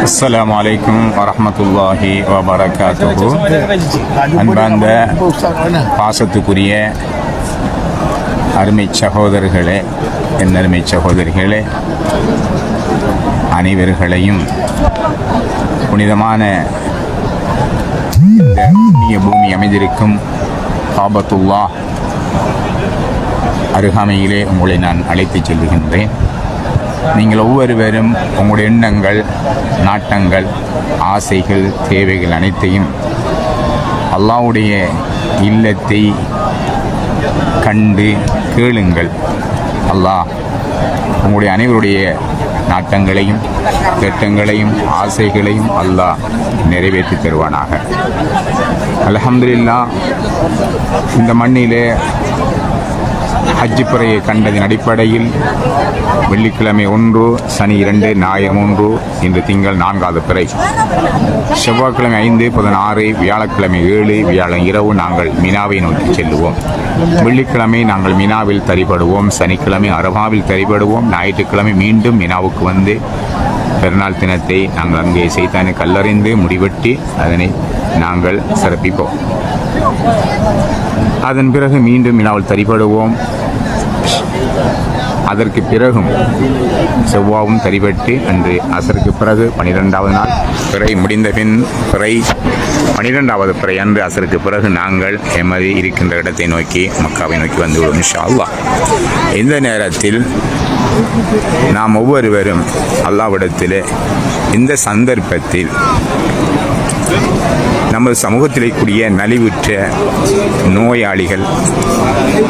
அஸ்ஸலாமு அலைக்கும் வரமத்துல்லாஹி வபரகாத்துஹு அன்பார்ந்த பாசத்துக்குரிய அருமை சகோதரர்களே என் அருமை சகோதரிகளே அனைவர்களையும் புனிதமான இந்த புண்ணிய பூமி அமைந்திருக்கும் காபத்துல்லா அருகாமையிலே உங்களை நான் அழைத்துச் செல்கின்றேன் நீங்கள் ஒவ்வொருவரும் உங்களுடைய எண்ணங்கள் நாட்டங்கள் ஆசைகள் தேவைகள் அனைத்தையும் அல்லாஹ்வுடைய இல்லத்தை கண்டு கேளுங்கள். அல்லாஹ் உங்களுடைய அனைவருடைய நாட்டங்களையும் திட்டங்களையும் ஆசைகளையும் அல்லாஹ் நிறைவேற்றி தருவானாக. அலமதுல்லா இந்த மண்ணிலே ஹஜ்ஜி பிறையை கண்டதின் அடிப்படையில் வெள்ளிக்கிழமை ஒன்று சனி இரண்டு ஞாயிறு மூன்று இன்று திங்கள் நான்காவது பிறை. செவ்வாய்க்கிழமை ஐந்து பதினாறு வியாழக்கிழமை ஏழு வியாழன் இரவு நாங்கள் மினாவை நோக்கி செல்லுவோம். வெள்ளிக்கிழமை நாங்கள் மினாவில் தரிபடுவோம் சனிக்கிழமை அரபாவில் தரிபடுவோம் ஞாயிற்றுக்கிழமை மீண்டும் மினாவுக்கு வந்து பெருநாள் தினத்தை நாங்கள் அங்கே செய்தானே கல்லறிந்து முடிவெட்டி அதனை நாங்கள் சிறப்பிப்போம். அதன் பிறகு மீண்டும் வினாவில் தரிபடுவோம். அதற்கு பிறகும் செவ்வாவும் தரிபட்டு அன்று அசருக்கு பிறகு பனிரெண்டாவது நாள் பிறை முடிந்த பின் பிறை பனிரெண்டாவது பிறை அன்று அசருக்கு பிறகு நாங்கள் எமது இருக்கின்ற இடத்தை நோக்கி மக்காவை நோக்கி வந்துவிடும் இன்ஷா இந்த நேரத்தில் நாம் ஒவ்வொருவரும் அல்லாவிடத்தில் இந்த சந்தர்ப்பத்தில் நமது சமூகத்திலே கூடிய நலிவுற்ற நோயாளிகள்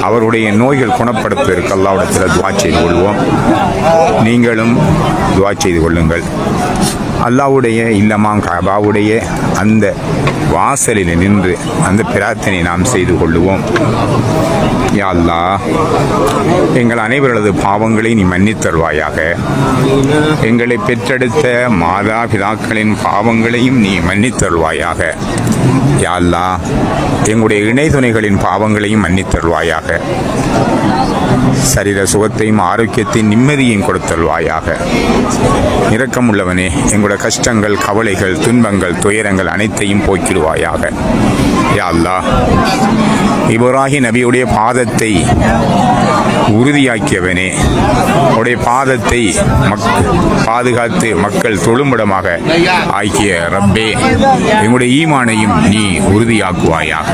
அவருடைய நோய்கள் குணப்படுத்துவதற்கு அல்லாவிடத்தில் துவா செய்து கொள்வோம். நீங்களும் துவா செய்து கொள்ளுங்கள். அல்லாவுடைய இல்லமாம் கபாவுடைய அந்த வாசலில் நின்று அந்த பிரார்த்தனை நாம் செய்து கொள்ளுவோம். யா அல்லாஹ் எங்கள் அனைவரது பாவங்களை நீ மன்னித்தருவாயாக எங்களை பெற்றெடுத்த மாதா பிதாக்களின் பாவங்களையும் நீ மன்னித்தருவாயாக யா அல்லாஹ் எங்களுடைய இணைதுணைகளின் பாவங்களையும் மன்னித்தருவாயாக சரீர சுகத்தையும் ஆரோக்கியத்தையும் நிம்மதியையும் கொடுத்தல்வாயாக இரக்கமுள்ளவனே எங்களுடைய கஷ்டங்கள் கவலைகள் துன்பங்கள் துயரங்கள் அனைத்தையும் போக்கிடுவாயாக. யா அல்லாஹ். இப்ராஹிம் நபியுடைய பாதத்தை உறுதியாக்கியவனே. உடைய பாதத்தை மக் பாதுகாத்து மக்கள் தொழும்பிடமாக ஆக்கிய ரப்பே எங்களுடைய ஈமானையும் நீ உறுதியாக்குவாயாக.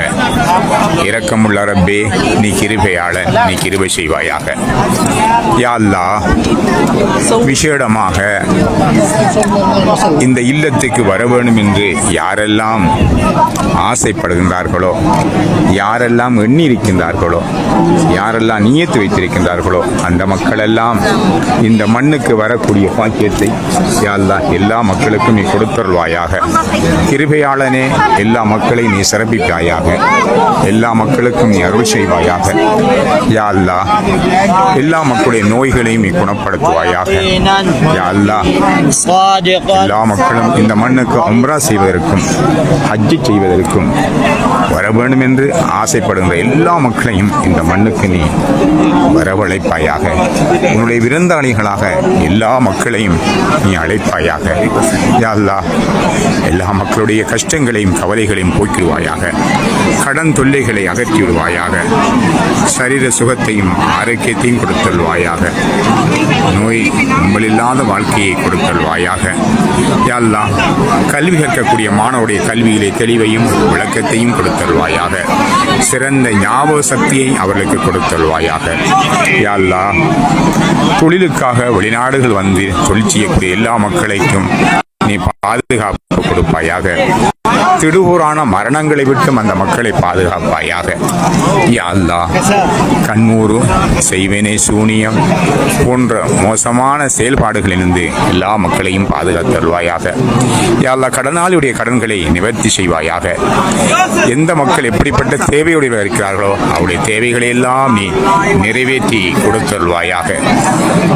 இரக்கமுள்ள ரப்பே நீ கிருபையாள நீ கிருபை செய்வாயாக. யாழ்லா விசேடமாக இந்த இல்லத்துக்கு வர வேண்டும் என்று யாரெல்லாம் ஆசைப்படுகின்றார்களோ யாரெல்லாம் எண்ணி இருக்கின்றார்களோ யாரெல்லாம் நியத்து இருக்கின்றார்களோ அந்த மக்களெல்லாம் இந்த மண்ணுக்கு வரக்கூடிய பாக்கியத்தை எல்லா மக்களுக்கும் நீ கொடுத்தருள்வாயாக. கிருபையாளனே எல்லா மக்களை நீ சிறப்பிப்பாயாக. எல்லா மக்களுக்கும் நீ அருள் செய்வாயாக. யாழ்லா எல்லா மக்களுடைய நோய்களையும் நீ குணப்படுத்துவாயாக. யாழ்லா எல்லா மக்களும் இந்த மண்ணுக்கு அம்ரா செய்வதற்கும் ஹஜ்ஜி செய்வதற்கும் வர வேண்டும் என்று ஆசைப்படுகிற எல்லா மக்களையும் இந்த மண்ணுக்கு நீ வரவழைப்பாயாக. உன்னுடைய விருந்தாளிகளாக எல்லா மக்களையும் நீ அழைப்பாயாக. யா எல்லா மக்களுடைய கஷ்டங்களையும் கவலைகளையும் போக்கிடுவாயாக. கடன் தொல்லைகளை அகற்றி விடுவாயாக சரீர சுகத்தையும் ஆரோக்கியத்தையும் கொடுத்தல்வாயாக நோய் நம்மளில்லாத வாழ்க்கையை கொடுத்தல்வாயாக யா கல்வி கற்கக்கூடிய மாணவருடைய கல்வியிலே தெளிவையும் விளக்கத்தையும் கொடுத்தல்வாயாக சிறந்த ஞாபக சக்தியை அவர்களுக்கு கொடுத்தல்வாயாக யா தொழிலுக்காக வெளிநாடுகள் வந்து தொழில் செய்யக்கூடிய எல்லா மக்களைக்கும் நீ பாதுகாப்பு கொடுப்பாயாக. திடுபுறான மரணங்களை விட்டும் அந்த மக்களை பாதுகாப்பாயாக. யாழ்லா கண்மூறு செய்வேனே சூனியம் போன்ற மோசமான செயல்பாடுகளிலிருந்து எல்லா மக்களையும் பாதுகாத்தருவாயாக யா யாழ்லா கடனாளியுடைய கடன்களை நிவர்த்தி செய்வாயாக. எந்த மக்கள் எப்படிப்பட்ட தேவையுடைய இருக்கிறார்களோ அவருடைய தேவைகளை எல்லாம் நீ நிறைவேற்றி கொடுத்தருள்வாயாக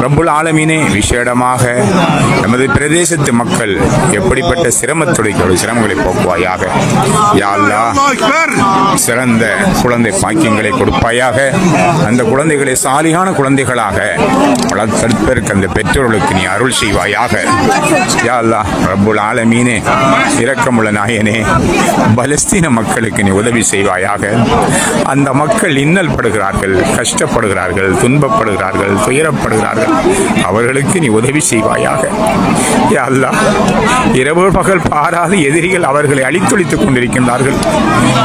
ரம்புல் ஆலமீனே விசேடமாக நமது பிரதேசத்து மக்கள் எப்படிப்பட்ட சிரமத்துடைய சிரமங்களை போக்குவாயாக? யா அல்லாஹ் சிறந்த குழந்தை பாக்கியங்களை கொடுப்பாயாக. அந்த குழந்தைகளை சாலியான குழந்தைகளாக வளர்த்தெடுப்பதற்கு அந்த பெற்றோர்களுக்கு நீ அருள் செய்வாயாக. யா அல்லாஹ் ரப்புல் ஆலமீனே இரக்கமுள்ள நாயனே பலஸ்தீன மக்களுக்கு நீ உதவி செய்வாயாக. அந்த மக்கள் இன்னல் படுகிறார்கள் கஷ்டப்படுகிறார்கள் துன்பப்படுகிறார்கள் துயரப்படுகிறார்கள். அவர்களுக்கு நீ உதவி செய்வாயாக. யா அல்லாஹ் இரவு பகல் பாராது எதிரிகள் அவர்களை அழித்தொழித்துக் கொண்டிருக்கின்றார்கள்.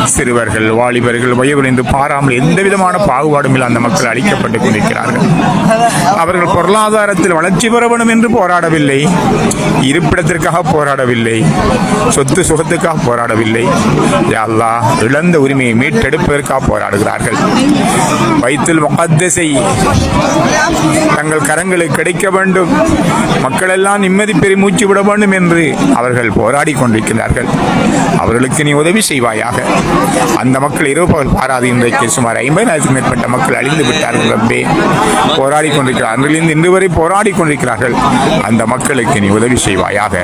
சிறுவர்கள் வாலிபர்கள் வயவர் பாராமல் எந்த விதமான பாகுபாடும் இல்லை அந்த மக்கள் அழிக்கப்பட்டுக் கொண்டிருக்கிறார்கள். அவர்கள் பொருளாதாரத்தில் வளர்ச்சி பெற வேண்டும் என்று போராடவில்லை. இருப்பிடத்திற்காக போராடவில்லை. சொத்து சுகத்துக்காக போராடவில்லை. யாழ்லா அல்லாஹ் இழந்த உரிமையை மீட்டெடுப்பதற்காக போராடுகிறார்கள். வைத்தில் முகத்தசை தங்கள் கரங்களுக்கு கிடைக்க வேண்டும். மக்கள் எல்லாம் நிம்மதி பெறி மூச்சு விட வேண்டும் என்று அவர்கள் போராடி கொண்டிருக்கிறார்கள். அவர்களுக்கு நீ உதவி செய்வாயாக. அந்த மக்கள் இரவு பகல் பாராது இன்றைக்கு சுமார் ஐம்பதாயிரத்துக்கும் மேற்பட்ட மக்கள் அழிந்து விட்டார்கள் ரப்பே போராடி கொண்டிருக்கிறார் அன்றிலிருந்து இன்று வரை போராடி கொண்டிருக்கிறார்கள். அந்த மக்களுக்கு நீ உதவி செய்வாயாக.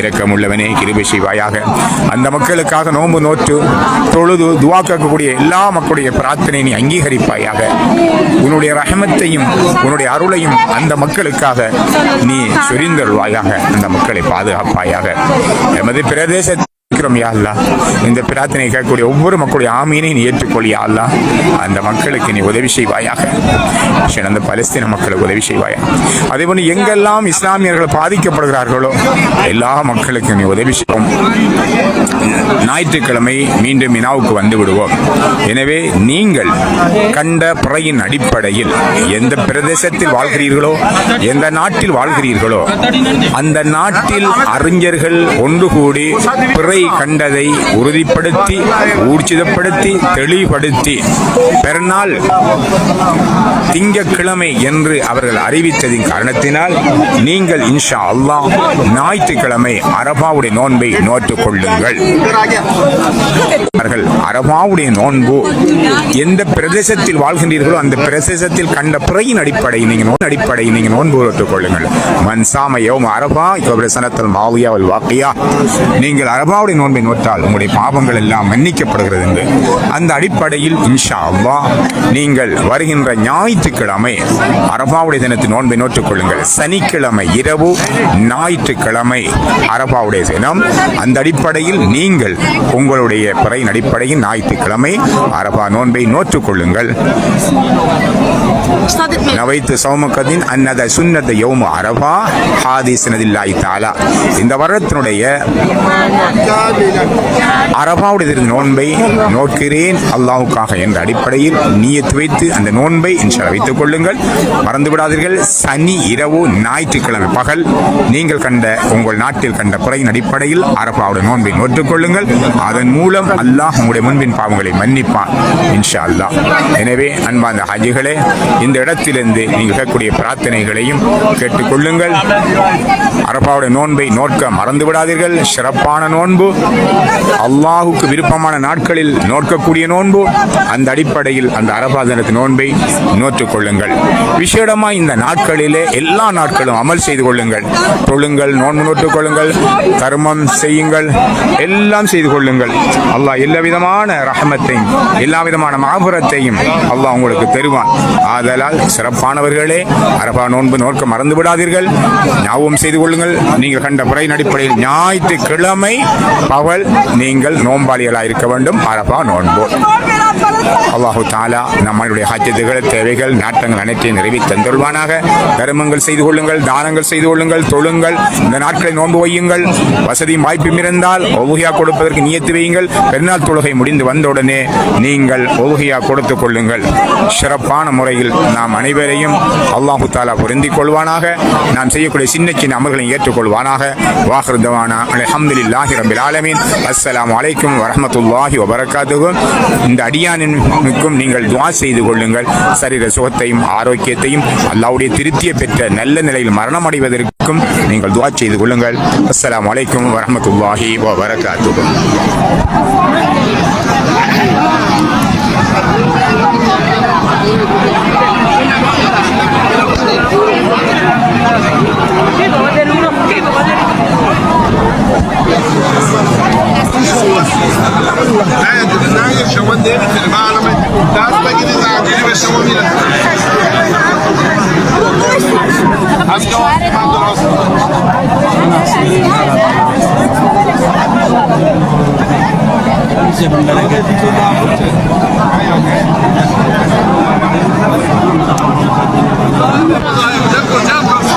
இரக்கமுள்ளவனே கிருபை செய்வாயாக. அந்த மக்களுக்காக நோன்பு நோற்று தொழுது துவா கேட்கக்கூடிய எல்லா மக்களுடைய பிரார்த்தனை நீ அங்கீகரிப்பாயாக. உன்னுடைய ரஹமத்தையும் உன்னுடைய அருளையும் அந்த மக்களுக்காக நீ சொரிந்தருள்வாயாக. அந்த மக்களை பாதுகாப்பாயாக. எமது பிரதேச இருக்கிறோம் யாழ்லா இந்த பிரார்த்தனை கேட்கக்கூடிய ஒவ்வொரு மக்களுடைய ஆமீனை நீ ஏற்றுக்கொள் யாழ்லா அந்த மக்களுக்கு நீ உதவி செய்வாயாக. அந்த பலஸ்தீன மக்களுக்கு உதவி செய்வாயா அதே போல எங்கெல்லாம் இஸ்லாமியர்கள் பாதிக்கப்படுகிறார்களோ எல்லா மக்களுக்கும் நீ உதவி செய்வோம். ஞாயிற்றுக்கிழமை மீண்டும் இனாவுக்கு வந்து விடுவோம். எனவே நீங்கள் கண்ட பிறையின் அடிப்படையில் எந்த பிரதேசத்தில் வாழ்கிறீர்களோ எந்த நாட்டில் வாழ்கிறீர்களோ அந்த நாட்டில் அறிஞர்கள் ஒன்று கூடி பிறை கண்டதை உறுதிப்படுத்தி ஊர்ஜிதப்படுத்தி தெளிவுபடுத்தி பெருநாள் திங்கட்கிழமை என்று அவர்கள் அறிவித்ததின் காரணத்தினால் நீங்கள் இன்ஷா அல்லாஹ் ஞாயிற்றுக்கிழமை அரபாவுடைய நோன்பை நோற்றுக் கொள்ளுங்கள் அவர்கள் அரபாவுடைய நோன்பு எந்த பிரதேசத்தில் வாழ்கின்றீர்களோ அந்த பிரதேசத்தில் கண்ட பிறையின் அடிப்படையில் நீங்கள் நோன் அடிப்படையில் நீங்கள் நோன்பு வைத்துக் கொள்ளுங்கள். மன்சாம யோம் அரபா சனத்தல் மாவியா வாக்கியா. நீங்கள் அரபாவுடைய நோன்பை நோட்டால் உங்களுடைய பாவங்கள் எல்லாம் மன்னிக்கப்படுகிறது என்று. அந்த அடிப்படையில் இன்ஷா அவ்வா நீங்கள் வருகின்ற ஞாயிற்றுக்கிழமை அரபாவுடைய தினத்தின் நோன்பை நோட்டுக் கொள்ளுங்கள். சனிக்கிழமை இரவு ஞாயிற்றுக்கிழமை அரபாவுடைய தினம். அந்த அடிப்படையில் நீங்கள் உங்களுடைய பிறையின் அடிப்படையில் ஞாயிற்றுக்கிழமை அரபா நோன்பை நோற்றுக் கொள்ளுங்கள் நவைத்து சௌமக்கதின் அன்னத சுன்னத யோமு அரபா ஹாதி சனதில்லாஹி தாலா இந்த வருடத்தினுடைய அரபாவுடைய நோன்பை நோக்கிறேன். அல்லாஹ்வுக்காக என்ற அடிப்படையில் நீயத்து வைத்து அந்த நோன்பை இன்ஷா வைத்துக் கொள்ளுங்கள். மறந்து விடாதீர்கள். சனி இரவு ஞாயிற்றுக்கிழமை பகல் நீங்கள் கண்ட உங்கள் நாட்டில் கண்ட குறையின் அடிப்படையில் அரபாவுடைய நோன்பை நோற்றுக் கொள்ளுங்கள். அதன் மூலம் அல்லாஹ் உங்களுடைய முன்பின் பாவங்களை மன்னிப்பான். இன்ஷா அல்லாஹ் எனவே அன்பாந்த ஹஜிகளே இந்த இடத்திலிருந்து நீங்கள் கேட்கக்கூடிய பிரார்த்தனைகளையும் கேட்டுக்கொள்ளுங்கள். அரபாவுடைய நோன்பை நோட்க மறந்து விடாதீர்கள் சிறப்பான நோன்பு. அல்லாஹுக்கு விருப்பமான நாட்களில் நோக்கக்கூடிய நோன்பு. அந்த அடிப்படையில் அந்த அரபா தினத்து நோன்பை நோற்றுக் கொள்ளுங்கள். இந்த நாட்களிலே எல்லா நாட்களும் அமல் செய்து கொள்ளுங்கள். தொழுங்கள் நோன்பு நோற்றுக் கொள்ளுங்கள் கர்மம் செய்யுங்கள் எல்லாம் செய்து கொள்ளுங்கள். அல்லாஹ் எல்லா விதமான ரஹமத்தையும் எல்லா விதமான மாபுரத்தையும் அல்லாஹ் உங்களுக்கு தருவான். ஆதலால் சிறப்பானவர்களே அரபா நோன்பு நோக்க மறந்து விடாதீர்கள் ஞாபகம் செய்து கொள்ளுங்கள் நீங்கள் கண்ட முறையின் அடிப்படையில் ஞாயிற்றுக்கிழமை பகல் நீங்கள் நோம்பாளிகளாக இருக்க வேண்டும். அரபா நோன்பு. அல்லாஹு தாலா நம்மளுடைய ஹஜ்ஜத்துகள் தேவைகள் நாட்டங்கள் அனைத்தையும் நிறைவி தந்துள்வானாக தர்மங்கள் செய்து கொள்ளுங்கள் தானங்கள் செய்து கொள்ளுங்கள் தொழுங்கள் இந்த நாட்களை நோன்பு வையுங்கள். வசதியும் வாய்ப்பும் இருந்தால் ஒவுகியா கொடுப்பதற்கு நியத்து வையுங்கள். பெருநாள் தொழுகை முடிந்து வந்தவுடனே நீங்கள் ஒவுகையா கொடுத்துக் கொள்ளுங்கள். சிறப்பான முறையில் நாம் அனைவரையும் அல்லாஹு தாலா பொருந்திக் கொள்வானாக. நாம் செய்யக்கூடிய சின்ன சின்ன அமல்களையும் ஏற்றுக்கொள்வானாக. வாஹிருதவானா அலஹம்துல்லாஹி ரபில் ஆலமீன். அஸ்லாம் அலைக்கும் வரமத்துல்லாஹி வபரகாத்துஹு. இந்த அடியானுக்கும் நீங்கள் துவா செய்து கொள்ளுங்கள். சரீர சுகத்தையும் ஆரோக்கியத்தையும் அல்லாவுடைய திருப்தியை பெற்ற நல்ல நிலையில் மரணம் அடைவதற்கும் நீங்கள் துவா செய்து கொள்ளுங்கள். அஸ்ஸலாமு அலைக்கும் வரஹ்மத்துல்லாஹி வபரகாத்துஹு. হচ্ছে ভান্ডারাকে দেখো